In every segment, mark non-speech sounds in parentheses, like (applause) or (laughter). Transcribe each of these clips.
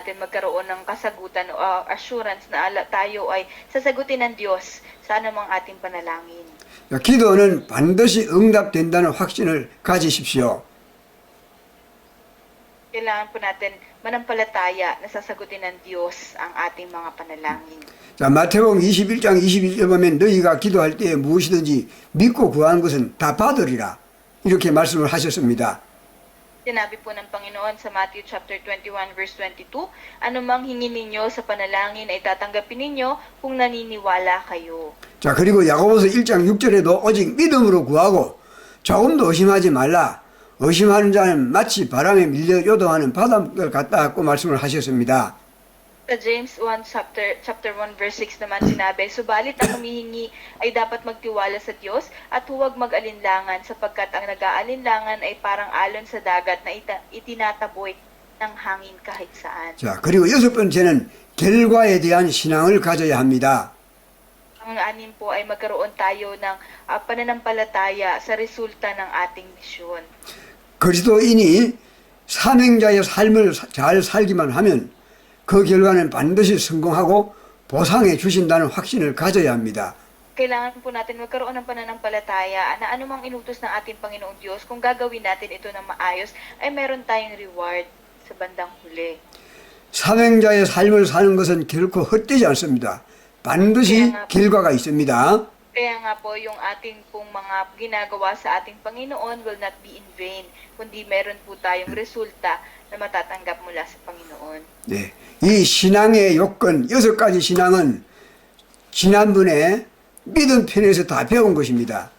natin magkaroon ng kasagutan o uh, assurance na ala, tayo ay sasagutin ng Diyos sa anumang ating panalangin. 자, 기도는 반드시 응답된다는 확신을 가지십시오. Kailangan po natin manampalataya na sasagutin ng Diyos ang ating mga panalangin. 자, 마태복음 21장 21절 보면 너희가 기도할 때에 무엇이든지 믿고 구하는 것은 다 받으리라. 이렇게 말씀을 하셨습니다. Sinabi po ng Panginoon sa Matthew chapter 21 verse 22, anumang hingin ninyo sa panalangin ay tatanggapin ninyo kung naniniwala kayo. 자, 그리고 야고보서 1장 6절에도 오직 믿음으로 구하고 조금도 의심하지 말라. 의심하는 자는 마치 바람에 밀려 요동하는 바닷물 같다 고 말씀을 하셨습니다. Sa James 1 chapter chapter 1 verse 6 naman sinabi, subalit ang humihingi ay dapat magtiwala sa Diyos at huwag mag-alinlangan sapagkat ang nag-aalinlangan ay parang alon sa dagat na ita- itinataboy ng hangin kahit saan. 자, 그리고 여섯 번째는 결과에 대한 신앙을 가져야 합니다. Ang anim po ay magkaroon tayo ng ah, pananampalataya sa resulta ng ating misyon. 그리스도인이 사명자의 삶을 사- 잘 살기만 하면 그 결과는 반드시 성공하고 보상해 주신다는 확신을 가져야 합니다. Kailangan po natin magkaroon ng pananampalataya na anumang inutos ng ating Panginoong Diyos, kung gagawin natin ito ng maayos, ay meron tayong reward sa bandang huli. 사명자의 삶을 사는 것은 결코 헛되지 않습니다. 반드시 결과가 있습니다. Kaya nga po, yung ating pong mga ginagawa sa ating Panginoon will not be in vain, kundi meron po tayong resulta na matatanggap mula sa Panginoon. 네. 이 신앙의 요건, 여섯 가지 신앙은 지난번에 믿음 편에서 다 배운 것입니다.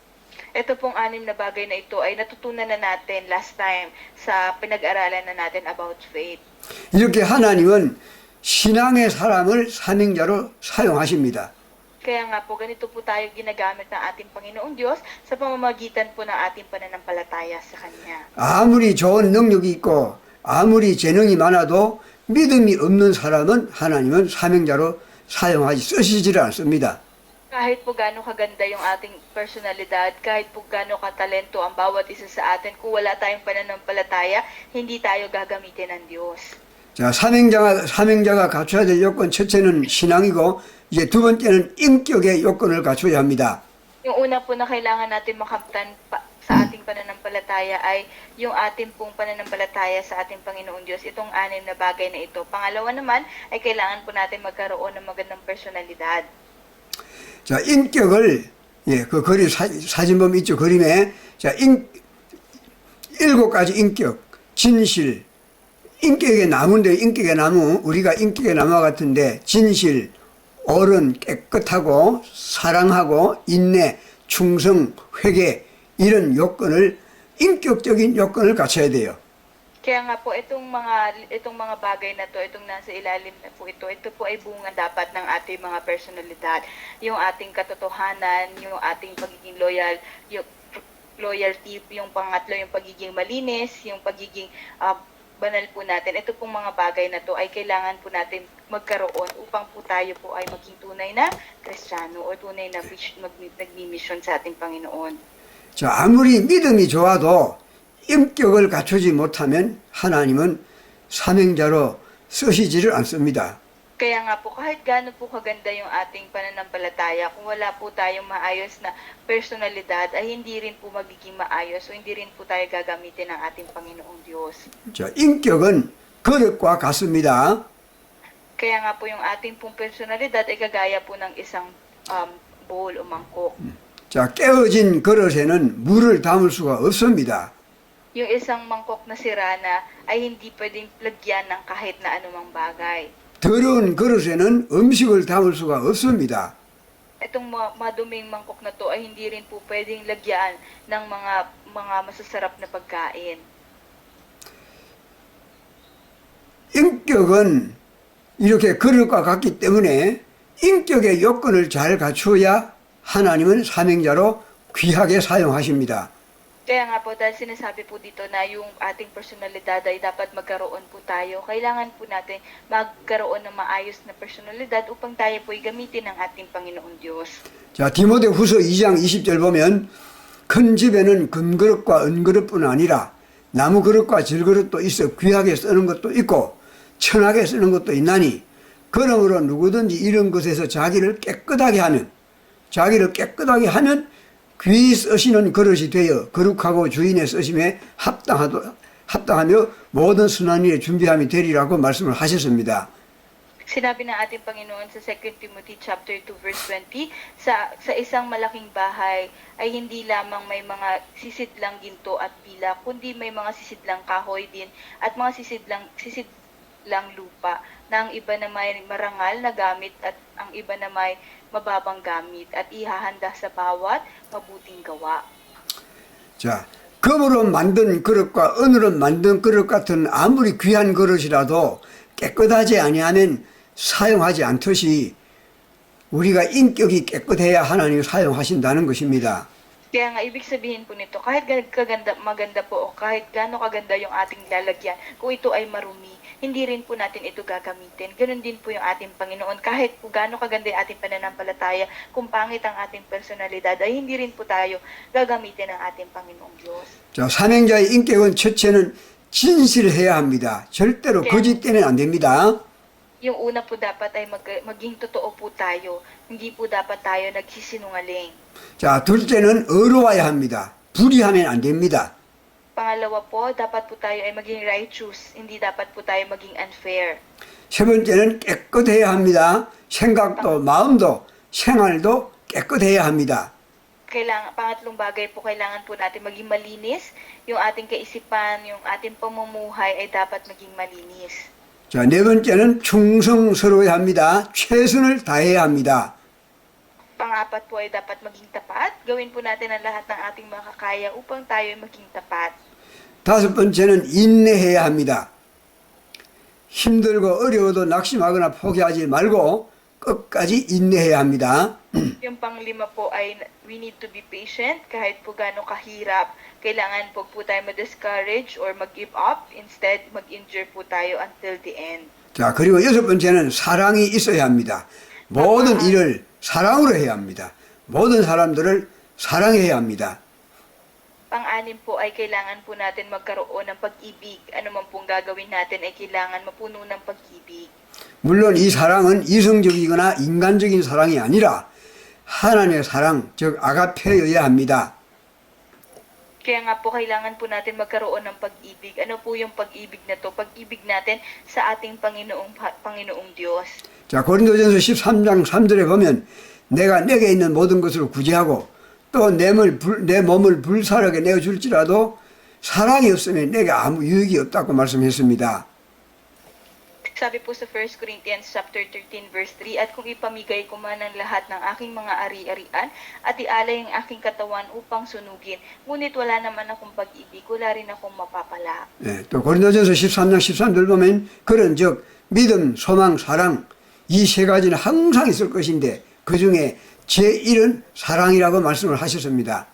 Ito pong anim na bagay na ito ay natutunan na natin last time sa pinag-aralan na natin about faith. 이렇게 하나님은 신앙의 사람을 사명자로 사용하십니다. Kaya nga po, ganito po tayo ginagamit ng ating Panginoong Diyos sa pamamagitan po ng ating pananampalataya sa Kanya. 아무리 좋은 능력이 있고 아무리 재능이 많아도 믿음이 없는 사람은 하나님은 사명자로 사용하지 쓰시지를 않습니다. Kahit po gaano kaganda yung ating personalidad, kahit po gaano katalento ang bawat isa sa atin, kung wala tayong pananampalataya, hindi tayo gagamitin ng Diyos. 자, 사명자가 사명자가 갖춰야 될 요건 첫째는 신앙이고 이제 두 번째는 인격의 요건을 갖춰야 합니다. Yung una po na kailangan natin makamtan pa, sa ating pananampalataya ay yung ating pong pananampalataya sa ating Panginoong Diyos, itong anim na bagay na ito. Pangalawa naman ay kailangan po natin magkaroon ng magandang personalidad. 자, 인격을 예, 그 그림 사, 사진 보면 있죠. 그림에 자, 인 일곱 가지 인격, 진실, 인격의 나무인데 인격의 나무 우리가 인격의 나무와 같은데 진실, 옳은, 깨끗하고 사랑하고 인내, 충성, 회개 이런 요건을 인격적인 요건을 갖춰야 돼요. Kaya nga po itong mga itong mga bagay na to, itong nasa ilalim na po ito, ito po ay bunga dapat ng ating mga personalidad, yung ating katotohanan, yung ating pagiging loyal, yung loyalty, yung pangatlo yung pagiging malinis, yung pagiging ah, banal po natin. Ito pong mga bagay na to ay kailangan po natin magkaroon upang po tayo po ay maging tunay na Kristiyano o tunay na mis- mag- nagmimisyon sa ating Panginoon. 자, 아무리 믿음이 좋아도 인격을 갖추지 못하면 하나님은 사명자로 쓰시지를 않습니다. Kaya nga po, kahit gaano po kaganda yung ating pananampalataya, kung wala po tayong maayos na personalidad, ay hindi rin po magiging maayos o hindi rin po tayo gagamitin ng ating Panginoong Diyos. 자, 인격은 그릇과 같습니다. Kaya nga po yung ating pong personalidad ay kagaya po ng isang um, bowl o mangkok. 자, 깨어진 그릇에는 물을 담을 수가 없습니다. Yung isang mangkok na sirana ay hindi pwedeng lagyan ng kahit na anumang bagay. 더러운 그릇에는 음식을 담을 수가 없습니다. Itong maduming mangkok na to ay hindi rin po pwedeng lagyan ng mga mga masasarap na pagkain. 인격은 이렇게 그릇과 같기 때문에 인격의 요건을 잘 갖추어야 하나님은 사명자로 귀하게 사용하십니다. Kaya nga po, dahil sinasabi po dito na yung ating personalidad ay dapat magkaroon po tayo, kailangan po natin magkaroon ng maayos na personalidad upang tayo po gamitin ng ating Panginoong Diyos. 자, 디모데 후서 2장 20절 보면 큰 집에는 금그릇과 은그릇뿐 아니라 나무 그릇과 질그릇도 있어 귀하게 쓰는 것도 있고 천하게 쓰는 것도 있나니 그러므로 누구든지 이런 것에서 자기를 깨끗하게 하면 자기를 깨끗하게 하면 귀 쓰시는 그릇이 되어 거룩하고 주인의 쓰심에 합당하도, 합당하며 모든 순한 일에 준비함이 되리라고 말씀을 하셨습니다. Sinabi ng ating Panginoon sa 2 Timothy chapter 2 verse 20, sa sa isang malaking bahay ay hindi lamang may mga sisidlang ginto at pilak, kundi may mga sisidlang kahoy din at mga sisidlang sisidlang lupa na ang iba na may marangal na gamit at ang iba na may mababang gamit at ihahanda sa bawat mabuting gawa. 자, 금으로 만든 그릇과 은으로 만든 그릇 같은 아무리 귀한 그릇이라도 깨끗하지 아니하면 사용하지 않듯이 우리가 인격이 깨끗해야 하나님 사용하신다는 것입니다. Kaya nga, ibig sabihin po nito, kahit gan- kaganda, maganda po o kahit gaano kaganda yung ating lalagyan, kung ito ay marumi, hindi rin po natin ito gagamitin. Ganon din po yung ating Panginoon. Kahit po gaano kaganda yung ating pananampalataya, kung pangit ang ating personalidad, ay hindi rin po tayo gagamitin ng ating Panginoong Diyos. 자, 사명자의 인격은 첫째는 진실해야 합니다. 절대로 네. 거짓되면 안 됩니다. Yung una po dapat ay mag- maging totoo po tayo. Hindi po dapat tayo nagsisinungaling. 자, 둘째는 의로워야 합니다. 불의하면 안 됩니다. Pangalawa po, dapat po tayo ay maging righteous. Hindi dapat po tayo maging unfair. 세 번째는 깨끗해야 합니다. 생각도, 마음도, 생활도 깨끗해야 합니다. kailangan pangatlong bagay po kailangan po natin maging malinis. Yung ating kaisipan, yung ating pamumuhay ay dapat maging malinis. 자, 네 번째는 충성스러워야 합니다. 최선을 다해야 합니다. Pangapat po ay dapat maging tapat. Gawin po natin ang lahat ng ating makakaya upang tayo ay maging tapat. 다섯 번째는 인내해야 합니다. 힘들고 어려워도 낙심하거나 포기하지 말고 끝까지 인내해야 합니다. Yung panglima po ay we need to be patient kahit po gaano kahirap. Kailangan po po tayo ma-discourage or mag-give up. Instead, mag-endure po tayo until the end. 자, 그리고 여섯 번째는 사랑이 있어야 합니다. 모든 일을 사랑으로 해야 합니다. 모든 사람들을 사랑해야 합니다. Pang-anim po ay kailangan po natin magkaroon ng pag-ibig. Ano man pong gagawin natin ay kailangan mapuno ng pag-ibig. 물론 이 사랑은 이성적이거나 인간적인 사랑이 아니라 하나님의 사랑, 즉 아가페여야 합니다. Kaya nga po kailangan po natin magkaroon ng pag-ibig. Ano po yung pag-ibig na to? Pag-ibig natin sa ating Panginoong Panginoong Diyos. 자, 고린도전서 13장 3절에 보면 내가 내게 있는 모든 것을 구제하고 또 내 몸을, 불, 불사르게 내어줄지라도 사랑이 없으면 내게 아무 유익이 없다고 말씀했습니다. Sabi po sa 1 Corinthians chapter 13 verse 3, At kung ipamigay ko man ang lahat ng aking mga ari-arian at ialay ang aking katawan upang sunugin, ngunit wala naman akong pag-ibig, wala rin akong mapapala. 예, 또 고린도전서 13장 13절 보면 그런 즉 믿음, 소망, 사랑 이 세 가지는 항상 있을 것인데 그 중에 제1은 사랑이라고 말씀을 하셨습니다.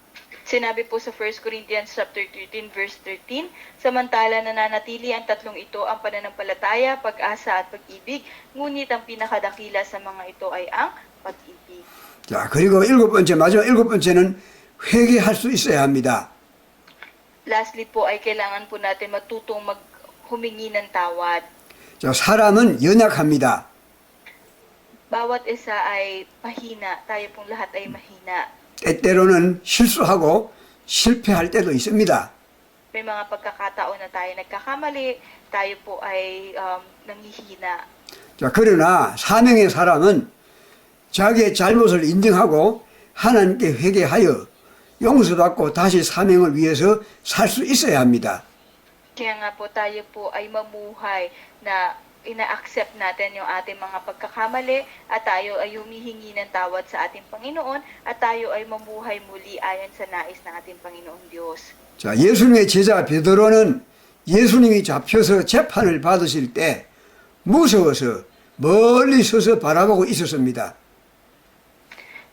Sinabi po sa 1 Corinthians chapter 13 verse 13, Samantala nananatili ang tatlong ito ang pananampalataya, pag-asa at pag-ibig, ngunit ang pinakadakila sa mga ito ay ang pag-ibig. 자, 그리고 일곱 번째, 마지막 일곱 번째는 회개할 수 있어야 합니다. Lastly po ay kailangan po natin matutong mag humingi ng tawad. 자, 사람은 연약합니다. Bawat isa ay mahina, tayo pong lahat ay mahina. 때때로는 실수하고 실패할 때도 있습니다. May mga pagkakataon na tayo nagkakamali, tayo po ay um, nanghihina. 자, 그러나 사명의 사람은 자기의 잘못을 인정하고 하나님께 회개하여 용서받고 다시 사명을 위해서 살 수 있어야 합니다. Kaya nga po tayo po ay mamuhay na ina-accept natin yung ating mga pagkakamali at tayo ay humihingi ng tawad sa ating Panginoon at tayo ay mamuhay muli ayon sa nais ng ating Panginoong Diyos. 자, 예수님의 제자 베드로는 예수님이 잡혀서 재판을 받으실 때 무서워서 멀리 서서 바라보고 있었습니다.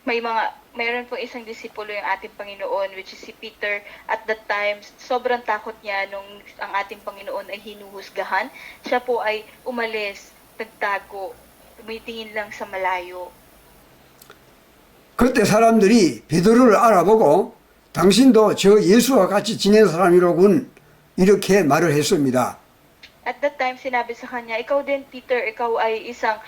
May mga mayroon po isang disipulo yung ating Panginoon which is si Peter at that time sobrang takot niya nung ang ating Panginoon ay hinuhusgahan. Siya po ay umalis, nagtago, tumitingin lang sa malayo. 그때 사람들이 베드로를 알아보고 당신도 저 예수와 같이 지낸 사람이로군 이렇게 말을 했습니다. At that time, sinabi sa kanya, ikaw din, Peter, ikaw ay isang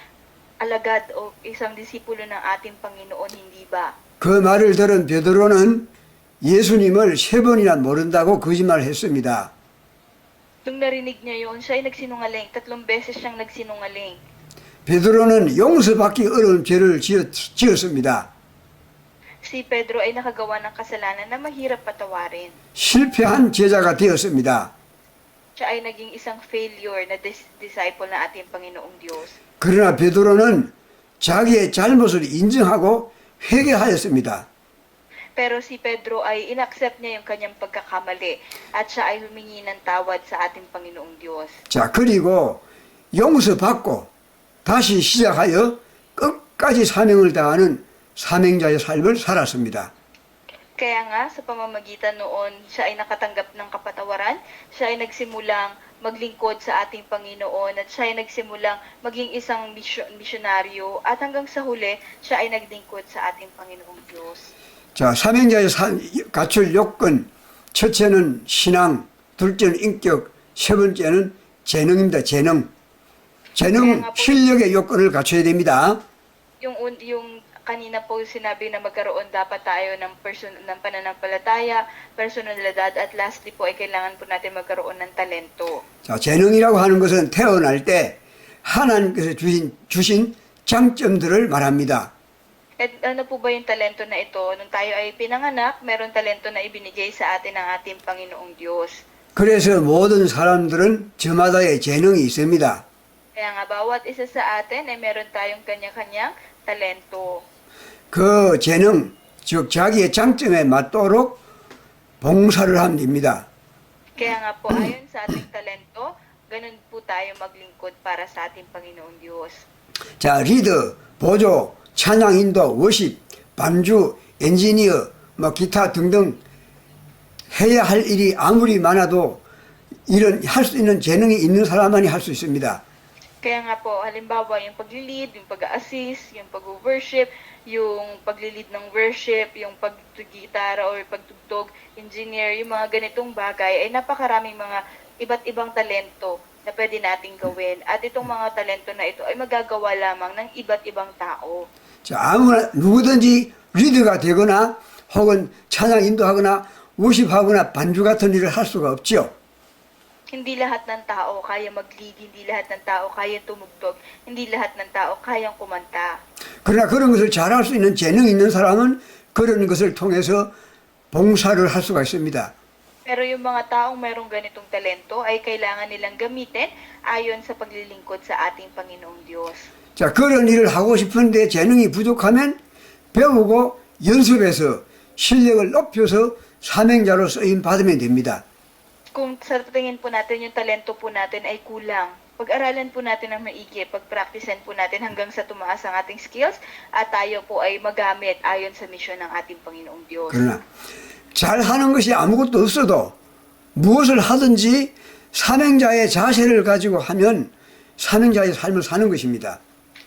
alagad o isang disipulo ng ating Panginoon, hindi ba? 그 말을 들은 베드로는 예수님을 세 번이나 모른다고 거짓말을 했습니다. Nung narinig niya yun, siya ay nagsinungaling. Tatlong beses siyang nagsinungaling. 베드로는 용서받기 어려운 죄를 지었, 지었습니다. Si Pedro ay nakagawa ng kasalanan na mahirap patawarin. 실패한 제자가 되었습니다. Siya ay naging isang failure na dis- disciple ng ating Panginoong Diyos. 그러나 베드로는 자기의 잘못을 인정하고 회개하였습니다. Pero si Pedro ay inaccept niya yung kanyang pagkakamali at siya ay humingi ng tawad sa ating Panginoong Diyos. 자, 그리고 용서받고 다시 시작하여 끝까지 사명을 다하는 사명자의 삶을 살았습니다. Kaya nga, sa pamamagitan noon, siya ay nakatanggap ng kapatawaran, siya ay nagsimulang maglingkod sa ating Panginoon, at siya ay nagsimulang maging isang misyo- misyonaryo, at hanggang sa huli, siya ay naglingkod sa ating Panginoong Diyos. 자, 사명자의 사- 갖출 요건, 첫째는 신앙, 둘째는 인격, 세 번째는 재능입니다. 재능. 재능, 실력의 요건을 갖춰야 됩니다. Yung, un- yung kanina po sinabi na magkaroon dapat tayo ng, person, ng pananampalataya, personalidad, at lastly po ay kailangan po natin magkaroon ng talento. 자, 재능이라고 하는 것은 태어날 때 하나님께서 주신, 주신 장점들을 말합니다. At ano po ba yung talento na ito? Nung tayo ay pinanganak, meron talento na ibinigay sa atin ng ating Panginoong Diyos. 그래서 모든 사람들은 저마다의 재능이 있습니다. Kaya nga bawat isa sa atin ay meron tayong kanya-kanyang talento. 그 재능, 즉 자기의 장점에 맞도록 봉사를 하면 됩니다. Kaya nga po ayon sa ating talento, ganun po tayo maglingkod para sa ating Panginoong Diyos. 자, 리더, 보조, 찬양 인도, 워십, 반주, 엔지니어, 뭐 기타 등등 해야 할 일이 아무리 많아도 이런 할 수 있는 재능이 있는 사람만이 할 수 있습니다. Kaya nga po, halimbawa, yung pag-lead, yung pag-assist, yung pag-worship, yung pag-lead ng worship, yung pagtugitara or pagtugtog, engineer, yung mga ganitong bagay ay napakaraming mga iba't ibang talento na pwede nating gawin. At itong mga talento na ito ay magagawa lamang ng iba't ibang tao. 자, 아무나 누구든지 리더가 되거나 혹은 찬양 인도하거나 워십하거나 반주 같은 일을 할 수가 없죠. Hindi lahat ng tao kaya mag-lead, hindi lahat ng tao kaya tumugtog, hindi lahat ng tao kayang kumanta. 그러나 그런 것을 잘할 수 있는 재능이 있는 사람은 그런 것을 통해서 봉사를 할 수가 있습니다. Pero yung mga taong mayroong ganitong talento ay kailangan nilang gamitin ayon sa paglilingkod sa ating Panginoong Diyos. 자, 그런 일을 하고 싶은데 재능이 부족하면 배우고 연습해서 실력을 높여서 사명자로 쓰임 받으면 됩니다. Kung sa tingin po natin yung talento po natin ay kulang, pag-aralan po natin ng maigi, pag-practicean po natin hanggang sa tumaas ang ating skills at tayo po ay magamit ayon sa misyon ng ating Panginoong Diyos. 그러나 잘하는 것이 아무것도 없어도 무엇을 하든지 사명자의 자세를 가지고 하면 사명자의 삶을 사는 것입니다.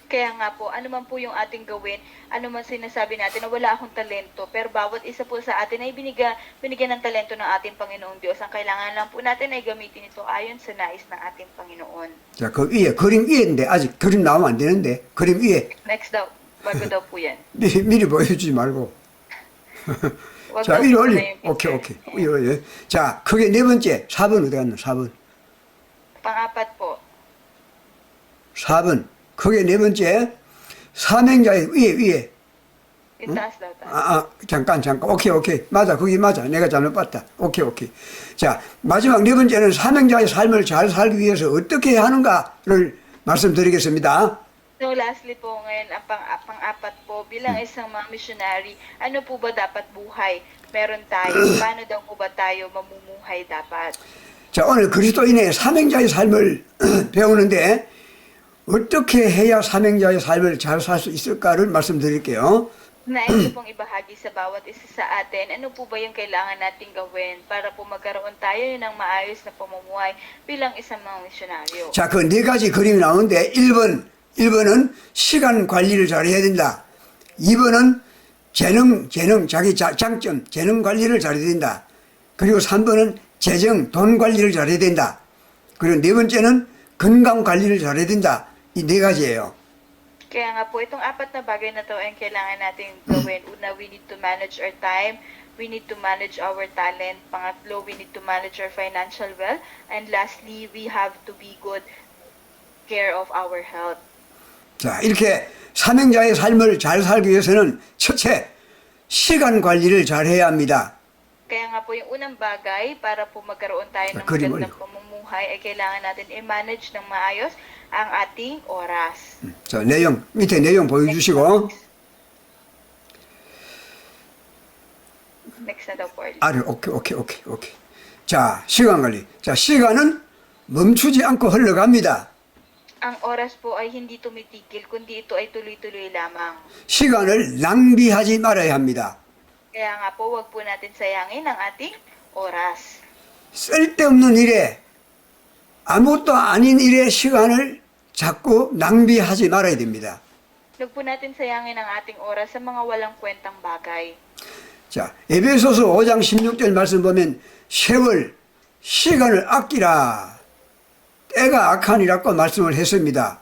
Kaya nga po, ano man po yung ating gawin, ano man sinasabi natin na wala akong talento, pero bawat isa po sa atin ay binigyan, binigyan ng talento ng ating Panginoong Diyos. Ang kailangan lang po natin ay gamitin ito ayon sa nais ng ating Panginoon. 자, 그 위에 그림 위에인데 아직 그림 나오면 안 되는데 그림 위에 Next daw, bago daw po yan. (laughs) 미리, 미리 보여주지 말고. (laughs) Wag 자, daw 위로 po 올리. na yung 오케이, picture. 오케이. 위로 올려. 자, 그게 네 번째. 4번 어디 갔나? 4번. Pang-apat po, 4번. 그게 네 번째. 사명자의 위에, 위에. taas. 아, 아, 잠깐, 잠깐. 오케이, 오케이. 맞아. 그게 맞아. 내가 잘못 봤다. 오케이, 오케이. 자, 마지막 네 번째는 사명자의 삶을 잘 살기 위해서 어떻게 해야 하는가를 말씀드리겠습니다. So lastly po ngayon, ang pang, pang-apat po, bilang isang mga missionary, ano po ba dapat buhay meron tayo? Paano daw po ba tayo mamumuhay dapat? 자, 오늘 그리스도인의 사명자의 삶을 배우는데 어떻게 해야 사명자의 삶을 잘 살 수 있을까를 말씀드릴게요. Nais ko pong ibahagi sa bawat isa sa atin, ano po ba yung kailangan nating gawin para po magkaroon tayo ng maayos na pamumuhay bilang isang mga misyonaryo? 자, 그 네 가지 그림이 나오는데 1번, 1번은 시간 관리를 잘 해야 된다. 2번은 재능, 재능, 자기 자- 장점, 재능 관리를 잘해야 된다. 그리고 3번은 재정, 돈 관리를 잘해야 된다. 그리고 네 번째는 건강 관리를 잘해야 된다. 이 네 가지예요. Kaya nga po, itong apat na bagay na to ay kailangan natin gawin. Una, we need to manage our time. We need to manage our talent. Pangatlo, we need to manage our financial wealth. And lastly, we have to be good care of our health. 자, 이렇게 사명자의 삶을 잘 살기 위해서는 첫째, 시간 관리를 잘 해야 합니다. Kaya nga po, yung unang bagay para po magkaroon tayo ng Ah, magandang pamumuhay ay kailangan natin i-manage ng maayos ang ating oras. 자, 내용, 밑에 내용 보여주시고, Next na daw po. Arlie. 아래, 오케이, 오케이, 오케이, 오케이. 자, 시간 관리. 자, 시간은 멈추지 않고 흘러갑니다. Ang oras po ay hindi tumitigil, kundi ito ay tuloy-tuloy lamang. 시간을 낭비하지 말아야 합니다. Kaya nga po, wag po natin sayangin ang ating oras. 쓸데없는 일에, 아무것도 아닌 일에 시간을 자꾸 낭비하지 말아야 됩니다. Huwag po natin sayangin ang ating oras sa mga walang kwentang bagay. 자, 에베소서 5장 16절 말씀 보면 세월, 시간을 아끼라. 때가 악하니라고 말씀을 했습니다.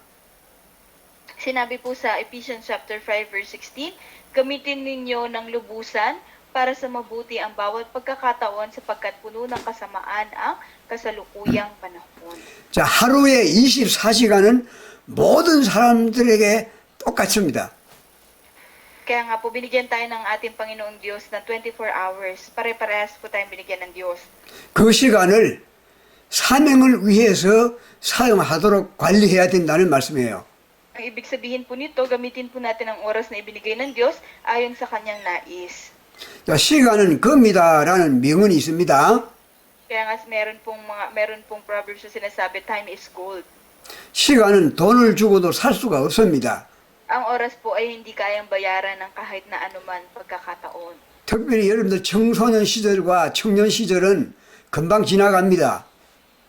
Sinabi po sa Ephesians chapter 5 verse 16, gamitin ninyo ng lubusan para sa mabuti ang bawat pagkakataon sapagkat puno ng kasamaan ang kasalukuyang panahon. 자, 하루에 24시간은 모든 사람들에게 똑같습니다. Kaya nga po, binigyan tayo ng ating Panginoong Diyos ng 24 hours. Pare-parehas po tayong binigyan ng Diyos. 그 시간을 사명을 위해서 사용하도록 관리해야 된다는 말씀이에요. Ang ibig sabihin po nito, gamitin po natin ang oras na ibinigay ng Diyos ayon sa kanyang nais. 자, 시간은 금이다라는 명언이 있습니다. Kaya nga meron pong mga meron pong proverbs na sinasabi time is gold. 시간은 돈을 주고도 살 수가 없습니다. Ang oras po ay hindi kayang bayaran ng kahit na anuman pagkakataon. 특별히 여러분들 청소년 시절과 청년 시절은 금방 지나갑니다.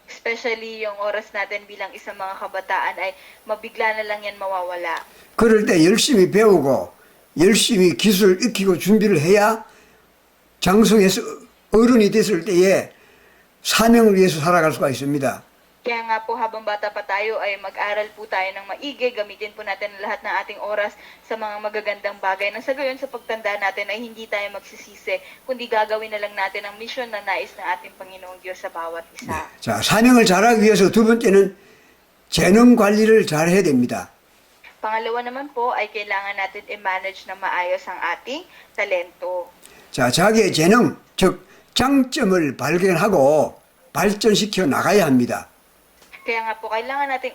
Especially yung oras natin bilang isang mga kabataan ay mabigla na lang yan mawawala. 그럴 때 열심히 배우고 열심히 기술 익히고 준비를 해야 장성해서 어른이 됐을 때에 사명을 위해서 살아갈 수가 있습니다. Kaya nga po habang bata pa tayo ay mag-aral po tayo ng maigi, gamitin po natin ang lahat ng ating oras sa mga magagandang bagay. Nang sa gayon sa pagtanda natin ay hindi tayo magsisisi, kundi gagawin na lang natin ang mission na nais ng ating Panginoong Diyos sa bawat isa. 자, 사명을 잘하기 위해서 두 번째는 재능 관리를 잘 해야 됩니다. Pangalawa naman po ay kailangan natin i-manage na maayos ang ating talento. 자, 자기의 재능, 즉 장점을 발견하고 발전시켜 나가야 합니다. Kaya nga po, kailangan natin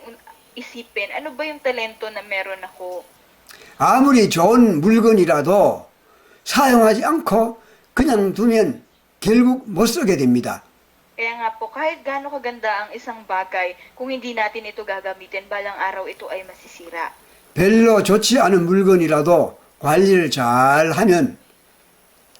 isipin, ano ba yung talento na meron ako? 아무리 좋은 물건이라도 사용하지 않고 그냥 두면 결국 못 쓰게 됩니다. Kaya nga po, kahit gaano kaganda ang isang bagay, kung hindi natin ito gagamitin, balang araw ito ay masisira. 별로 좋지 않은 물건이라도 관리를 잘 하면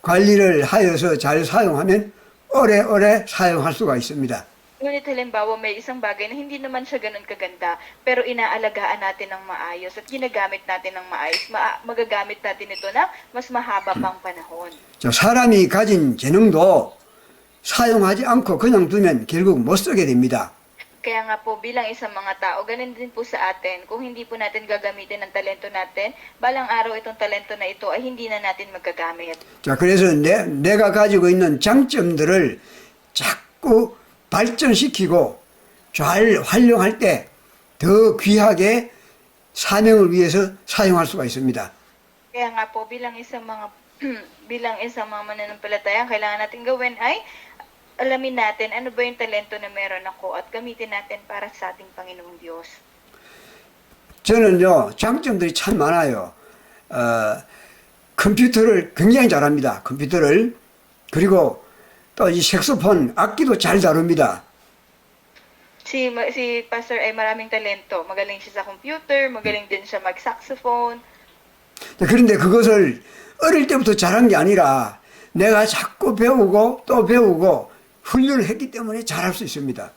관리를 하여서 잘 사용하면 오래오래 사용할 수가 있습니다. Ngunit halimbawa may isang bagay na hindi naman siya ganun kaganda, pero inaalagaan natin ng maayos at ginagamit natin ng maayos, ma- magagamit natin ito na mas mahaba pang panahon. 자, 사람이 가진 재능도 사용하지 않고 그냥 두면 결국 못 쓰게 됩니다. Kaya nga po, bilang isang mga tao, ganun din po sa atin. Kung hindi po natin gagamitin ang talento natin, balang araw itong talento na ito ay hindi na natin magagamit. 자, 그래서 내, 내가 가지고 있는 장점들을 자꾸 발전시키고 잘 활용할 때 더 귀하게 사명을 위해서 사용할 수가 있습니다. Kaya nga po, bilang isang mga bilang isang mga mananampalataya, ang kailangan natin gawin ay alamin natin ano ba yung talento na meron ako at gamitin natin para sa ating Panginoong Diyos. 저는요, 장점들이 참 많아요. 어, 컴퓨터를 굉장히 잘합니다. 컴퓨터를. 그리고 또 이 색소폰, 악기도 잘 다룹니다. Si, ma- si Pastor ay maraming talento. Magaling siya sa computer, magaling din siya mag-saxophone. 그런데 그것을 어릴 때부터 잘한 게 아니라 내가 자꾸 배우고 또 배우고 훈련을 했기 때문에 잘할 수 있습니다.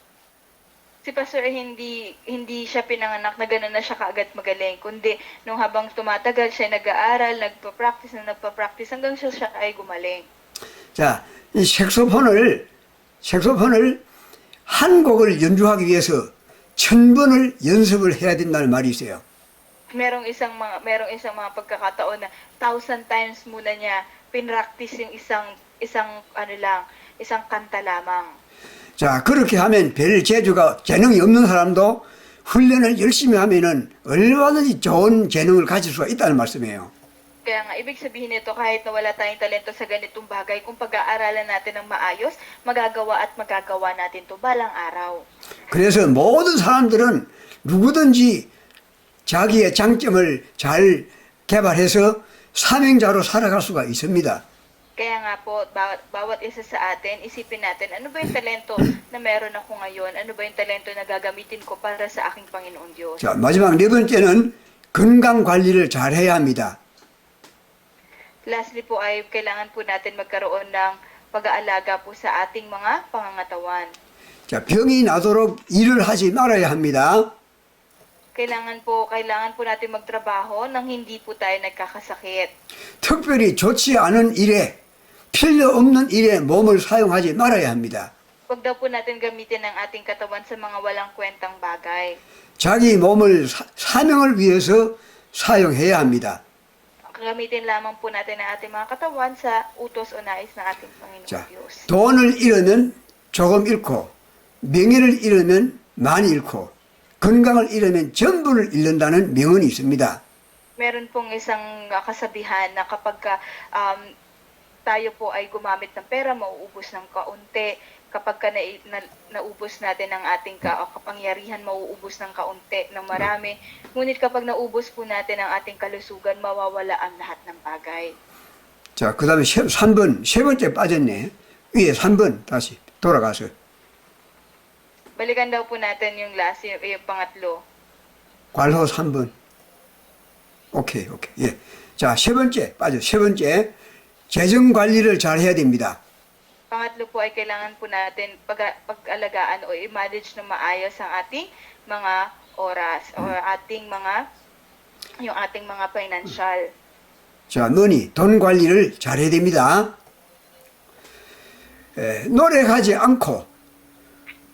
Si Pastor ay hindi hindi siya pinanganak na gano'n na siya kaagad magaling, kundi nung habang tumatagal siya nag-aaral, nagpa-practice na nagpa-practice hanggang siya, siya ay gumaling. 자, 이 색소폰을 색소폰을 한 곡을 연주하기 위해서 천 번을 연습을 해야 된다는 말이 있어요. merong isang mga merong isang mga pagkakataon na thousand times muna niya pinractice yung isang isang ano lang, isang kanta lamang. 자, 그렇게 하면 별 재주가 재능이 없는 사람도 훈련을 열심히 하면은 얼마든지 좋은 재능을 가질 수가 있다는 말씀이에요. Kaya nga, ibig sabihin nito, kahit na wala tayong talento sa ganitong bagay, kung pag-aaralan natin ng maayos, magagawa at magagawa natin to balang araw. 그래서 모든 사람들은 누구든지 자기의 장점을 잘 개발해서 사명자로 살아갈 수가 있습니다. Kaya nga po, bawat, bawat isa sa atin, isipin natin, ano ba yung talento na meron ako ngayon? Ano ba yung talento na gagamitin ko para sa aking Panginoong Diyos? 자, 마지막 네 번째는 건강 관리를 잘 해야 합니다. Lastly po ay kailangan po natin magkaroon ng pag-aalaga po sa ating mga pangangatawan. 자, 병이 나도록 일을 하지 말아야 합니다. Kailangan po, kailangan po natin magtrabaho nang hindi po tayo nagkakasakit. 특별히 좋지 않은 일에 필요 없는 일에 몸을 사용하지 말아야 합니다. Huwag daw po natin gamitin ang ating katawan sa mga walang kwentang bagay. 자기 몸을 사, 사명을 위해서 사용해야 합니다. Gamitin lamang po natin ang ating mga katawan sa utos o nais ng ating Panginoong 자, Diyos. 돈을 잃으면 조금 잃고 명예를 잃으면 많이 잃고 건강을 잃으면 전부를 잃는다는 명언이 있습니다. Meron pong isang uh, kasabihan na kapag ka, um, tayo po ay gumamit ng pera, mauubos ng kaunti. Kapag ka na, na, naubos natin ang ating ka, o kapangyarihan, mauubos ng kaunti, ng marami. Ngunit kapag naubos po natin ang ating kalusugan, mawawala ang lahat ng bagay. 자, 그 다음에 3번, 세 번째 빠졌네. 위에 3번 다시 돌아가서. Balikan daw po natin yung last, yung, yung pangatlo. 관호 3번. 오케이, 오케이. 예. 자, 세 번째, 빠져. 세 번째. 재정 관리를 잘 해야 됩니다. Pangatlo po ay kailangan po natin pag, pag-alagaan o i-manage na maayos ang ating mga oras o ating mga yung ating mga financial. 자, 뭐니? 돈 관리를 잘 해야 됩니다. 에, 노력하지 않고,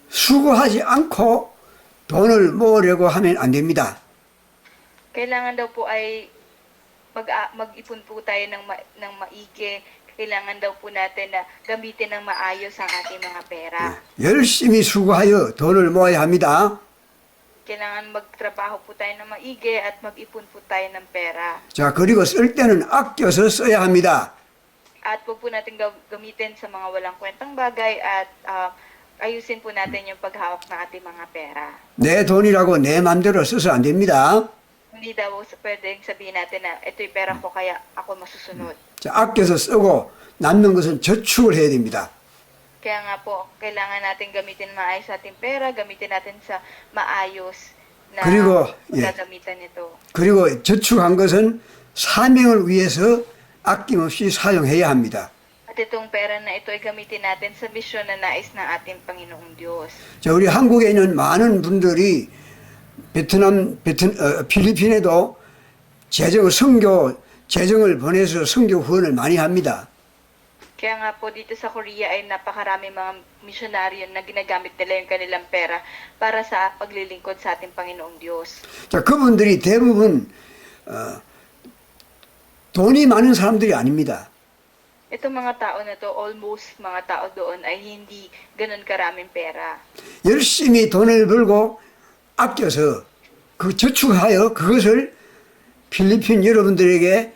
수고하지 않고, 돈을 모으려고 하면 안 됩니다. Kailangan daw po ay mag mag-ipon po tayo ng ma, ng maigi. Kailangan daw po natin na gamitin ng maayos ang ating mga pera. 열심히 수고하여 돈을 모아야 합니다. Kailangan magtrabaho po tayo ng maigi at mag-ipon po tayo ng pera. 자, 그리고 쓸 때는 아껴서 써야 합니다. At huwag po natin gaw- gamitin sa mga walang kwentang bagay at ah, ayusin po natin yung paghawak ng ating mga pera. 내 돈이라고 내 맘대로 써서 안 됩니다. Hindi daw pwedeng sabihin natin na ito'y pera ko kaya ako masusunod. 자, 아껴서 쓰고 남는 것은 저축을 해야 됩니다. Kaya nga po, kailangan natin gamitin maayos ating pera, gamitin natin sa maayos na 그리고, 예. gagamitan nito. 그리고 저축한 것은 사명을 위해서 아낌없이 사용해야 합니다. At itong pera na ito ay gamitin natin sa misyon na nais ng ating Panginoong Diyos. 자, 우리 한국에 있는 많은 분들이 베트남, 베트, 어, 필리핀에도 재정, 성교, 재정을 보내서 성교 후원을 많이 합니다. Kaya nga po dito sa Korea ay napakarami mga misyonaryo na ginagamit nila yung kanilang pera para sa paglilingkod sa ating Panginoong Diyos. 자, 그분들이 대부분, 어, 돈이 많은 사람들이 아닙니다. Itong mga tao na to, almost mga tao doon ay hindi ganun karaming pera. 열심히 돈을 벌고 아껴서 그 저축하여 그것을 필리핀 여러분들에게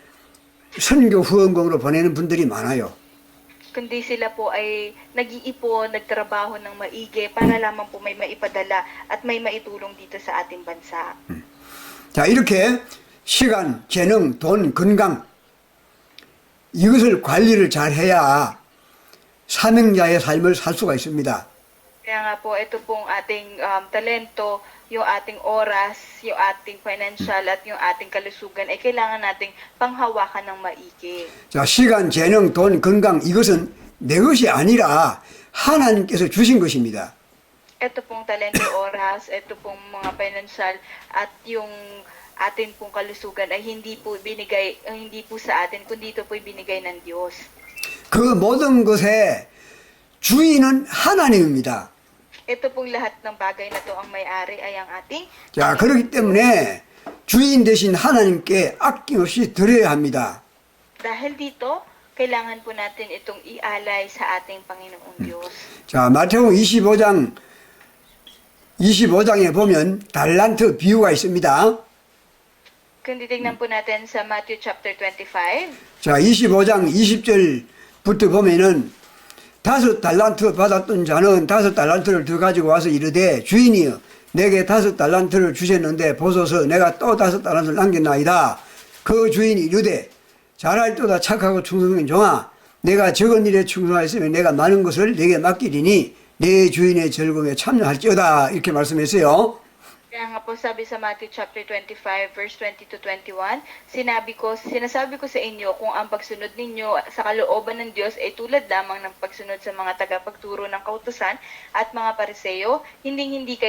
선교 후원금으로 보내는 분들이 많아요. Kundi sila po ay nag-iipon, nagtrabaho ng maigi para lamang po may maipadala at may maitulong dito sa ating bansa. 자, 이렇게 시간, 재능, 돈, 건강 이것을 관리를 잘 해야 사명자의 삶을 살 수가 있습니다. Kaya nga po, ito pong ating um, talento, yung ating oras, yung ating financial at yung ating kalusugan ay kailangan nating panghawakan ng maigi. 자, 시간, 재능, 돈, 건강 이것은 내 것이 아니라 하나님께서 주신 것입니다. Ito pong talento, (coughs) oras, ito pong mga financial at yung ating pong kalusugan ay hindi po binigay, uh, hindi po sa atin, kundi ito po binigay ng Diyos. 그 모든 것의 주인은 하나님입니다. Ito pong lahat ng bagay na to ang may-ari ay ang ating 자, 그렇기 때문에 주인 대신 하나님께 아낌없이 드려야 합니다. Dahil dito, kailangan po natin itong ialay sa ating Panginoong Diyos. 자, 마태복음 25장 25장에 보면 달란트 비유가 있습니다. Kung titignan po natin sa Matthew chapter 25, 자, 25장 20절부터 보면은 다섯 달란트 받았던 자는 다섯 달란트를 더 가지고 와서 이르되 주인이여 내게 다섯 달란트를 주셨는데 보소서 내가 또 다섯 달란트를 남겼나이다. 그 주인이 이르되 잘할 또다 착하고 충성된 종아 내가 적은 일에 충성하였으면 내가 많은 것을 내게 맡기리니 내 주인의 즐거움에 참여할지어다 이렇게 말씀했어요. Kaya nga po sabi sa Matthew chapter 25 verse 20 to 21, sinabi ko, sinasabi ko sa inyo kung ang pagsunod ninyo sa kalooban ng Diyos ay tulad lamang ng pagsunod sa mga tagapagturo ng kautusan at mga pariseyo, hindi hindi kayo